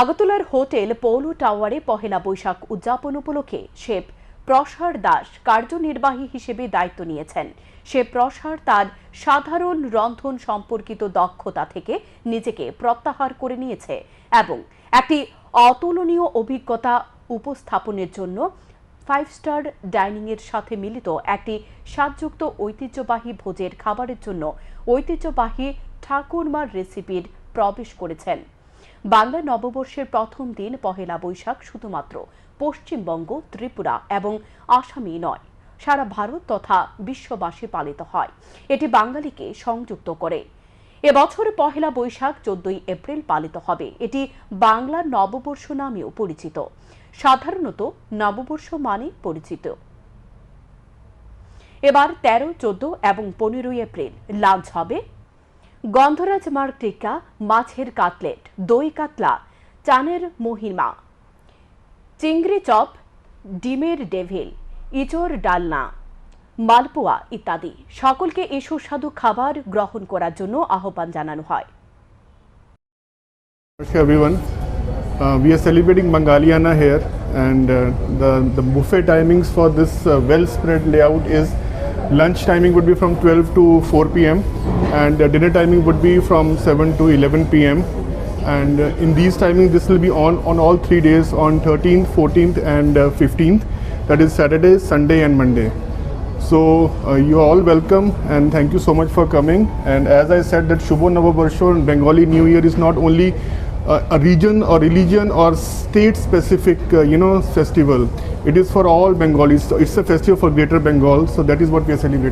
আগরতলার হোটেল পৌলো টাওয়ারে পহেলা বৈশাখ উদযাপন উপলক্ষে শেফ প্রসার দাস কার্যনির্বাহী হিসেবে দায়িত্ব নিয়েছেন। সে প্রসার তার সাধারণ রন্ধন সম্পর্কিত দক্ষতা থেকে নিজেকে প্রত্যাহার করে নিয়েছে এবং একটি অতুলনীয় অভিজ্ঞতা উপস্থাপনের জন্য ফাইভ স্টার ডাইনিং এর সাথে মিলিত একটি স্বাদযুক্ত ঐতিহ্যবাহী ভোজের খাবারের জন্য ঐতিহ্যবাহী ঠাকুরমার রেসিপির প্রবেশ করেছেন। বাংলা নববর্ষের প্রথম দিন, পহেলা বৈশাখ শুধুমাত্র পশ্চিমবঙ্গ, ত্রিপুরা এবং আসামই নয়, সারা ভারত তথা বিশ্ববাসী পালিত হয়। এটি বাঙালিকে সংযুক্ত করে। এবছর পহেলা বৈশাখ চোদ্দই এপ্রিল পালিত হবে। এটি বাংলা নববর্ষ নামেও পরিচিত। সাধারণত নববর্ষ মানে পরিচিত। এবার তেরো, চোদ্দ এবং পনেরোই এপ্রিল লাঞ্চ হবে গন্ধরাজ মার্ক টিক্কা মাছের কাটলেট দই কাতলা চানের মহিমা চিংড়ি চপ ডিমের ডেভিল ইচোর ডালনা মালপোয়া ইত্যাদি সকলকে এই সুস্বাদু খাবার গ্রহণ করার জন্য আহ্বান জানানো হয়. Uh, we are celebrating Bangaliana here, and uh, the the buffet timings for this uh, well spread layout is lunch timing would be from 12 to 4 p.m. and uh, dinner timing would be from 7 to 11 p.m. And uh, in these timings, this will be on on all three days on 13th, 14th, and uh, 15th. That is Saturday, Sunday, and Monday. So uh, you are all welcome and thank you so much for coming. And as I said, that Shubho Navabarsho and Bengali New Year is not only uh, a region or religion or state-specific, uh, you know, festival. It is for all Bengalis. So it's a festival for Greater Bengal. So that is what we are celebrating.